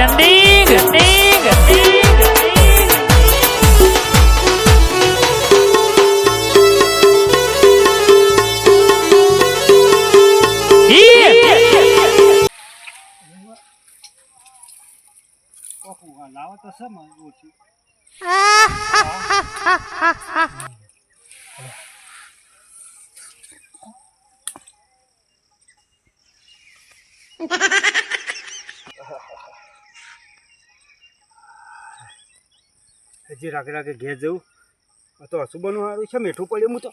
Trending trending trending ઓહો આ લાવો તો છે માં રાખે રાગે ઘેર જવું તો હસું બનવું સારું છે મીઠું પડ્યું હું તો.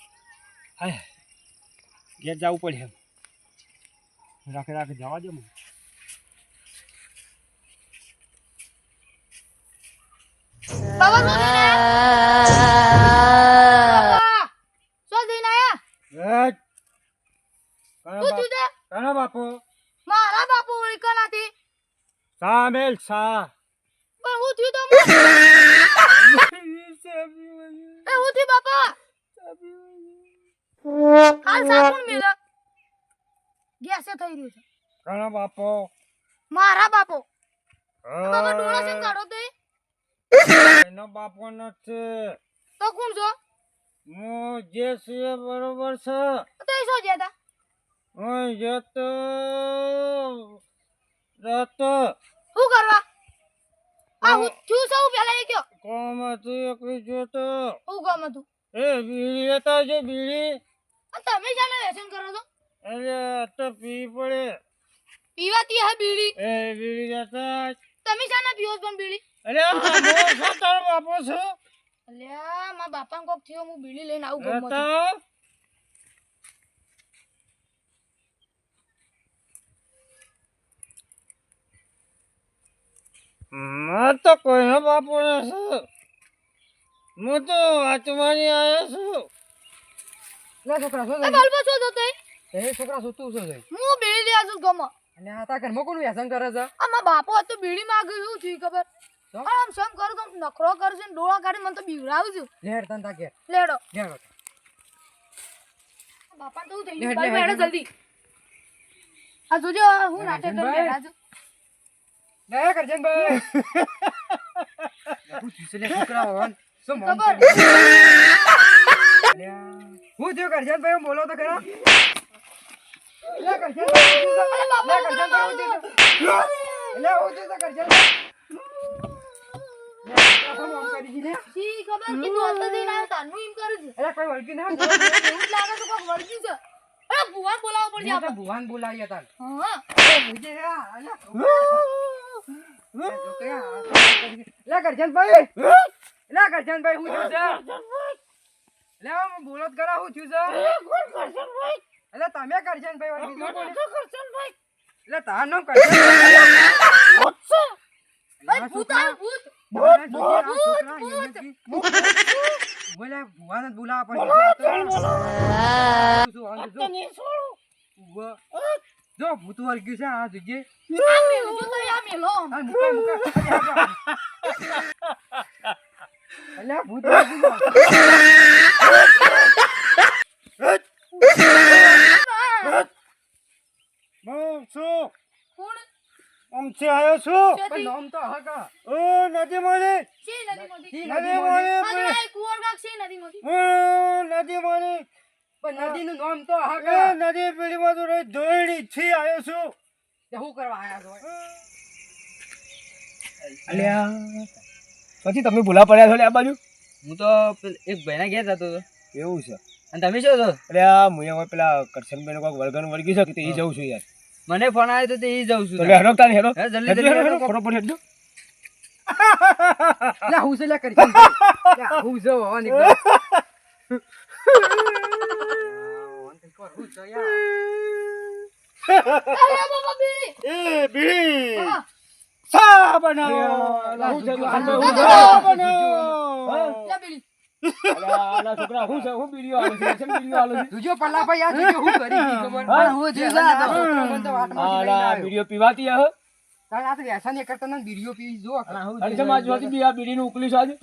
હાય ઘેર જવું પડે એમ. રાખે રાખે જવા દે મને. બાપ- મારા બાપુ ઓળખા નથી. સામેલ સા પણ હું થયું તો હું થયું બાપા હાલ સાબુન મેલા ગેસે થઈ રહ્યું છે કયો બાપુ મારા બાપો બાપા ડોળા છે કાઢો તે એનો બાપુ નથી તો કોણ છો હું જે છે બરોબર છે તો એ શું જતા હું જતો જતો શું કરવા આ હું છે હું પહેલા એ કયો કોમ હતું એકલી જોતો. હું કોમ હતું? એ બીડી લેતા છે બીડી. તમે શાને વ્યસન કરો છો? અરે તો પી પડે. પીવાતી હા બીડી. એ બીડી લેતા તમે શાને પીવો પણ બીડી? અરે તારો બાપો છે. અલ્યા મા બાપા કોક થયો હું બીડી લઈને આવું ગમત લેતા મેં તો કોઈનો બાપુ નથી. હું તો વાંચવાની આવ્યો છું. લે છોકરા શું એ બાલબા શું થતો એ છોકરા શું તું શું છે હું બીડી લઈ છું ગમો અને આ તા ઘરમાં કોનું વ્યસન કરે છે? આ મારા બાપો તો બીડી માંગે શું થયું ખબર? આમ સમ કરું તો નખરો કરશે ને ડોળા કાઢી મને તો બીવડાવું છું લેડ તન તા કે લેડો. લેડો બાપા તો થઈ ગયું લે, લે. જલ્દી. આ જોજો હું નાટક કરી બેઠા છું લે કરજનભાઈ. હું છે છોકરા ભગવાન શું મોમ ખબર. કરી? અલ્યા, હું થયું કરજનભાઈ બોલો તો ખરા. ના ભુવાન બોલાવો પડશે ભુવાન બોલાવી હતા હા? લે કરજનભાઈ લે કરજનભાઈ હું થયું છે લે હું બોલત કરા હું છે એટલે તમે કરજનભાઈ એટલે તાર નામ કરજનભાઈ ભાઈ બોલા આવ્યું, ભૂત. ભૂત બોલે ભુવાને જ ભૂત વર્ગ્યું છે આ જગ્યાએ. આ મેલો આ મેલો મુકા મુકા અલ્યા ભૂત કોણ? આમથી આવ્યો છું. પણ છે નામ તો હકા ઓ નદી છે નદી ઈ નદી છે નદી મળી પણ નદીનું નામ તો એ નદી તો રહી આવ્યો છું. શું કરવા આવ્યા છો? અલ્યા પછી તમે ભૂલા પડ્યા છો લે આ બાજુ? હું તો એક ભાઈના ઘેર જતો હતો. એવું છે. અને તમે શું છો? અરે આ હું હવે પેલા કરશનભાઈ કોઈ વર્ગન વર્ગી છે કે એ જઉં છું યાર. મને ફોન આવ્યો તો તે ઈ જઉં છું તો તાન હેડો તાને હેડો. હે, જલ્દી. હેડો, ફોટો પર હેડજો. લા હું છે લે કરી હું જો હવા નીકળ અરે બાબા બી એ બીડી બીડી કરતા ને બીડીઓ પી જો અને આ બીડીનું ઉકલી છે આજે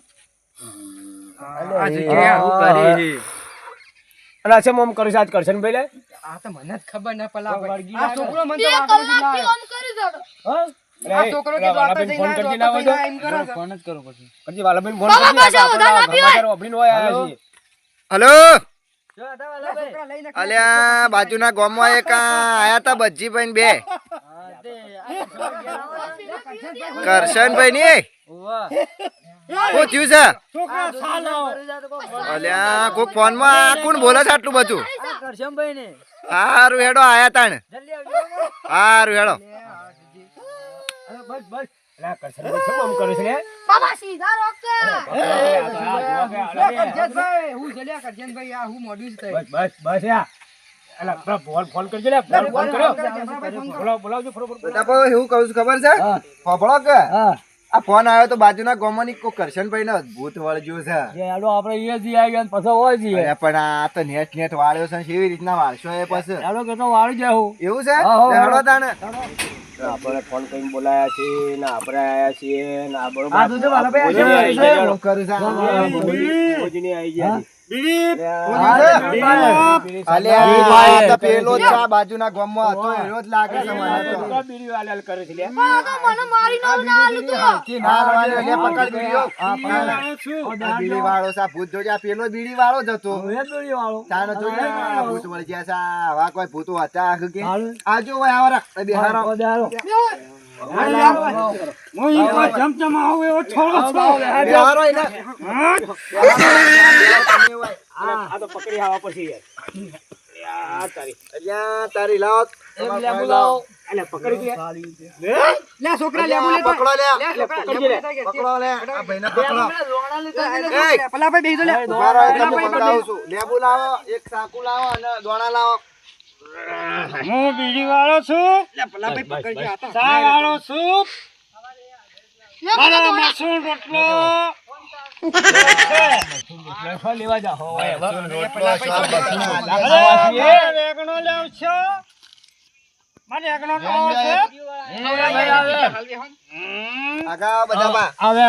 અને અચ્છા મોમ કરું આજ કરશનભાઈ લે આ તો મને જ ખબર ના પલા વળગી આ છોકરો મને તો. આમ કરી દો હા આ છોકરો કે જઈને ફોન આવ્યો, કરજે ના હોય તો. એમ કરો. કરજે, ફોન જ કરો પછી કરજી વધારે ના આપણા પીવાય. ઘરમાં વાપરીને હોય આયા. હલો અલ્યા બાજુના ગામમાં એક આયા તા ને બે. કરશન કરશનભાઈ ની. શું થયું છે. અલ્યા કોક ફોનમાં કોણ બોલે છે આટલું બધું? કરશનભાઈ ને હારું હેડો આયા તાણ. જલ્દી હારું હેડો. બસ, બસ. અરે, આ કરશનભાઈ આમ કરે છે બાબા સીધા રોકે. અરે, આ તો આ જોવા કે લે, અરે, કરજનભાઈ, હું જલ્યા કરજનભાઈ, આ હું મોડું જ બસ, બસ, બસ, યા. અલા, પેલા ફોન- ફોન કરજે લે, ફોન- ફોન કરો. બોલાવો, બોલાવજો, ફટાફટ. બધા એવું કહું છું ખબર છે? હા. કે? આ ફોન આવ્યો તો બાજુના ગામમાં ની કોઈ કરશનભાઈ ને અદભુત વળગ્યું છે. એડો હેડો આપણે એ જી આવી ગયા પછી હોય જઈએ. અલ્યા, પણ આ તો નેટ નેટ વાળ્યો છે કેવી રીતના વાળશો એ પછી? એડો કે તો વાળી જાય એવું છે? એડો તાણે. આપણે ફોન કરીને બોલાયા છે ને આપણે આયા છીએ ને આપણે આવી ગયા બાજુના ગામમાં હતો. એનો જ લાગે છે મને તો. તો બીડી વાળા કરે છે લે. મને મારી ના કે ના વાળો એટલે પકડ બીડીઓ. છું. આ બીડી વાળો છે ભૂત જોજે પેલો બીડી વાળો જ હતો. બીડી વાળો. ચાલો જોજે ભૂત વળી ગયા સા કોઈ ભૂતો હતા કે હારું. આ જો ભાઈ આવા રાખ. બિહારો બધે હારો. હું ઈ કોઈ ચમચમ આવું એવો છોડો છું? બિહારો એને આ તો પકડી આવા પછી યાર. યાર, તારી. લાવ લેબુ લાવો. અલે, પકડી દે. લે, છોકરા લેબુ પકડો લે. પકડો લે. આ ભાઈને પકડો. પેલા ભાઈ છું. લેબુ લાવો એક સાકુ લાવો અને દોણા લાવો. હું બીડી વાળો છું. ચા વાળો છું? મારા મસૂર રોટલો? લેવા લેવ છો? આગા બધામાં. આવે.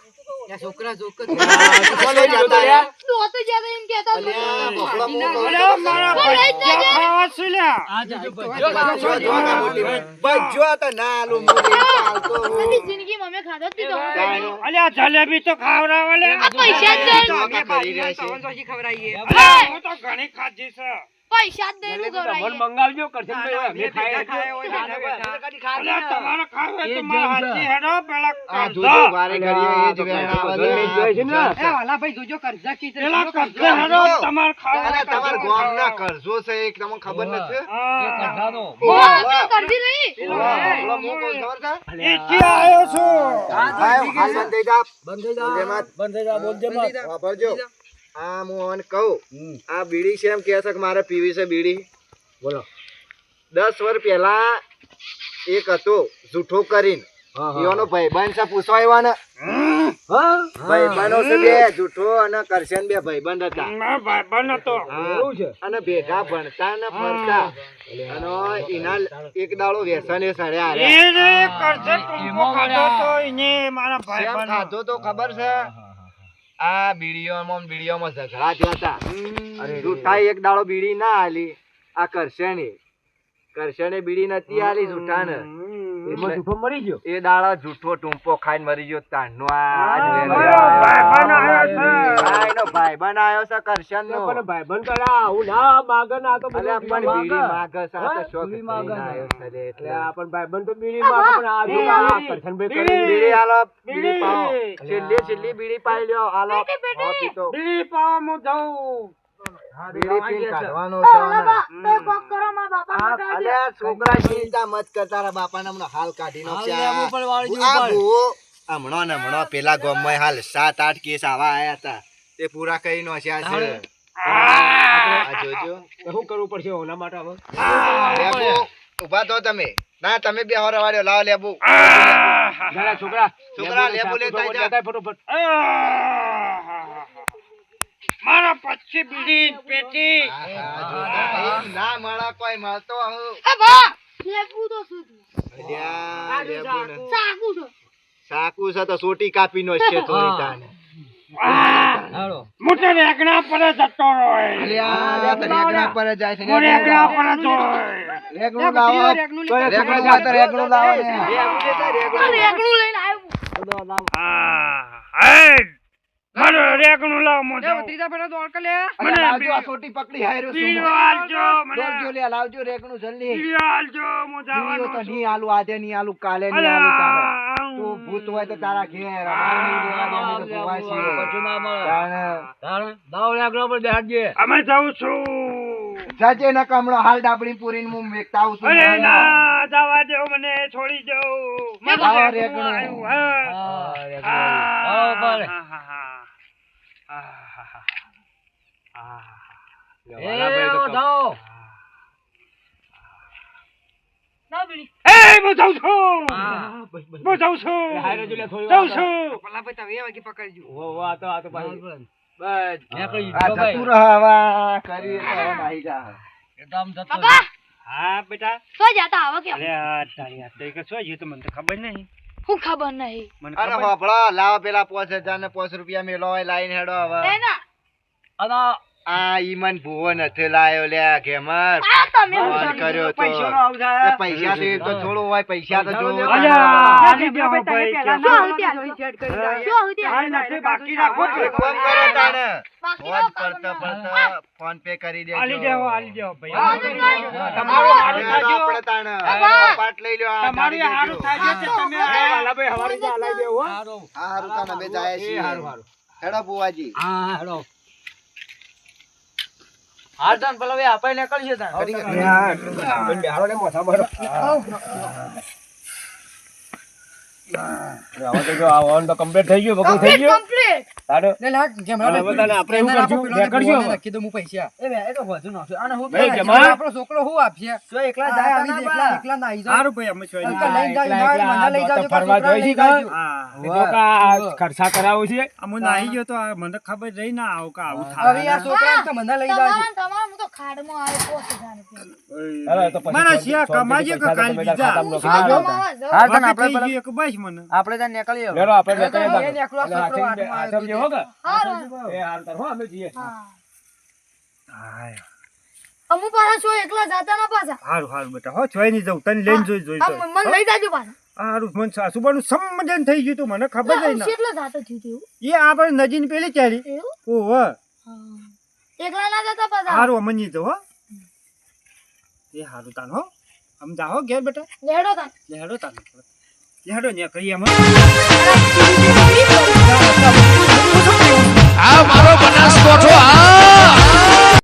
છોકરા જોક જલેબી તો ખાવડાવે પૈસા ખવડાવીએ. તો ઘણી ખાધી છે. પૈસા જ મન મંગાવજો કરશનભાઈ ખાયા તમારે ખાવું તો એ હેડો પેલા આ કરજો. જોજો વારે ઘડીએ એ જ વેણ છે. ગમે જોઈ છે ને? એ વાલા ભાઈ જોજો કરજા કી પેલા જોજો કરજો. કરજો હેડો તમારે ખાવું અરે હોય તો તમારા કરજો. છે એક તમને ખબર નથી નહીં. ઓલો મું ખબર છે? એથી આવ્યો છું ભાઈ, હાલ જા. બંધ થઈ જા. બંધ થઈ જા, બોલજે મત. વાપરજો. આ હું મને કહું. આ બીડી છે એમ કહે છે કે મારે પીવી છે બીડી. બોલો. દસ વર્ષ પહેલા એક હતો જૂઠો કરીને. હા, હા. ભાઈબંધ છે પૂછવા આવ્યા ને ભાઈબંધો છે બે જૂઠો અને કરશન બે ભાઈબંધ હતા. ભાઈબંધ હતો. હા. એવું છે? અને ભેગા ભણતા ને ફરતા. અને એના એક દાડો વ્યસને સડ્યા ટૂંકો ખાધો તો એને મારા ભાઈબંધ ખાધો તો ખબર છે? આ બીડીઓમાં ને બીડીઓમાં ઝઘડા થયા હતા. જૂઠા એક દાડો બીડી ના આલી આ કરશને કરશને બીડી નથી આલી જૂઠાને એમાં જૂઠો મરી ગયો એ દાડા જૂઠો ટૂંપો ખાઈને મરી ગયો તાનો ભાઈબંધ આવ્યો છે. હા, એનો ભાઈબંધ આવ્યો છે કરશનનો. પણ ભાઈબંધ કરા હું ના માગે ના તો બધું પણ બીડી માગે. હા? શોખ માગે આવ્યો એટલે. એટલે આ તો બીડી માગે પણ આ જો આ કરશનભાઈ બીડી આલો, બીડી. પાવો. છેલ્લી છેલ્લી બીડી પાઈ લ્યો, આલો. બીડી પાવા હું જાઉં તો છોકરા ચિંતા મત કર તારા હાલ કાઢી હમણાં ને હમણાં પેલા ગામમાં હાલ સાત આઠ કેસ આવા આયા હતા તે પૂરા કરી નાખ્યા છે જોજો શું કરવું પડશે ઓના માટે હવે લેબુ, ઊભા તમે ના તમે બે હોર વાળ્યો લાવ લેબુ છોકરા છોકરા, લેબુ લેતા ફટોફટ. મારા બીડી પેટી ના મળા કોઈ મળતો હું એ બા લેવું તો શું અલ્યા, લેબુ સાકુ છો. સાકુ છે તો સોટી કાપી નો છે થોડી તાને મોટા રેગણા પર જતો અલ્યા, તો રેગણા પર જાય છે રેગણા પર જ રેગણું લાવો. રેગણું લાવો રેગણું લાવો રેગણું લઈને આવ્યો હા હેડ. મારો રેગણું લાવ લે, મોટો ત્રીજા પેલા દોડ કે લે. લાવજો આ સોટી પકડી હાયરો છું. બીડીઓ આલજો દોડજો લે લાવજો રેગણું જલ્દી. બીડીઓ આલજો હું બીડીઓ તો જવાનો નહીં આજે નહીં આલું કાલે નહીં અલા, તારે. તું ભૂત હોય તો તારા ઘેર અમારે નહીં લેવા દે. અમે જાઉં છું. જાજે ને કમળો હાલ ડાબડી પૂરીને હું વેચતા આવું છું. અરે ના જવા દો મને છોડી દો. હા. હા, હા. હા, હા, હા. ના બીડી એ, હું જાઉં છું હું જાઉં છું જાઉં છું પેલા ભાઈ તમે એ વાગે પકડજો આ જતું રહે હવે, કરી તો હવે નાહી જા. બાબા હા. બેટા. સો જાતા હવે કેમ અરે હજી તો મને તો ખબર નહીં. હું ખબર નહીં. અરે હોભળો, લાવો પેલા પાંચ હજાર ને પાંચ રૂપિયા મેલો લાઈન હેડો હવે. આ ઈમન ભૂવો નથી લાયો લ્યા ઘેમર ફોન કર્યો તો. પૈસા તો થોડું હોય પૈસા તો જોવો. બાકી રાખો કરો. ફોન પડતો પડતો ફોન પે કરી દેજો. આલી દેવો આલી દેવો ભાઈ. હા, તો નહીં. તમારું અરે હારું હેડો થાજો. આપણે તાણે. પાટ લઈ લ્યો આ તમારું ગાડી હારું થાજો તો તમે વાલાભાઈ હવારે જ આલાઈ દેવો હો. હારું જાય. હેડો બુવાજી હાલ તન પેલા આપણે નીકળીએ તન બેહાડો ને મોથા મારો ગયા. કમ્પ્લીટ લે, લે, હવે તને આપણે એવું હું. આપણો છોકરો શું આપશે? એકલા જાય આવી એકલા એકલા ના આવી જાય. સારું ભાઈ અમે છો અંકલ લઈને મને લઈ જાજો, ફરવા જોઈ છે જાજો. ખર્ચા કરાવો છે. આમ નાહી ગયો તો આ મને ખબર રહી ના આવું કા આવું હવે આ છોકરાને તો મને લઈ જાજો. તમારા તમારા હું તો ખાડમાં આવ્યો પોસ હજાર રૂપિયા. મને શિયા કમાજે કે કાલ બીજા? હું એક બસ મને. આપણે ત્યાં નીકળીએ એ નીકળો છોકરો હાથમાં આવ્યો તો. હારું. હા અમુ પાછા છો એકલા જાતા ના પાછા. હારું હારું બેટા. હો જોઈ નહીં જવું તને લઈને જોઈ જોઈ તો મને લઈ જાજો પાછા. હારું મને સાસુબાનું સંબંધન થઈ ગયું તું મને ખબર જ ના. કેટલા જાતા થયું તું એ આપણે નજીન પેલી ચાલી. એવું? ઓહો. એકલા ના જતા પાછા? હારું નહીં તો હો. એ હારું તાન હો. અમ જા હો ઘેર બેટા. લેડો લેડો તાન. આ મારો બનાસ કોઠો આ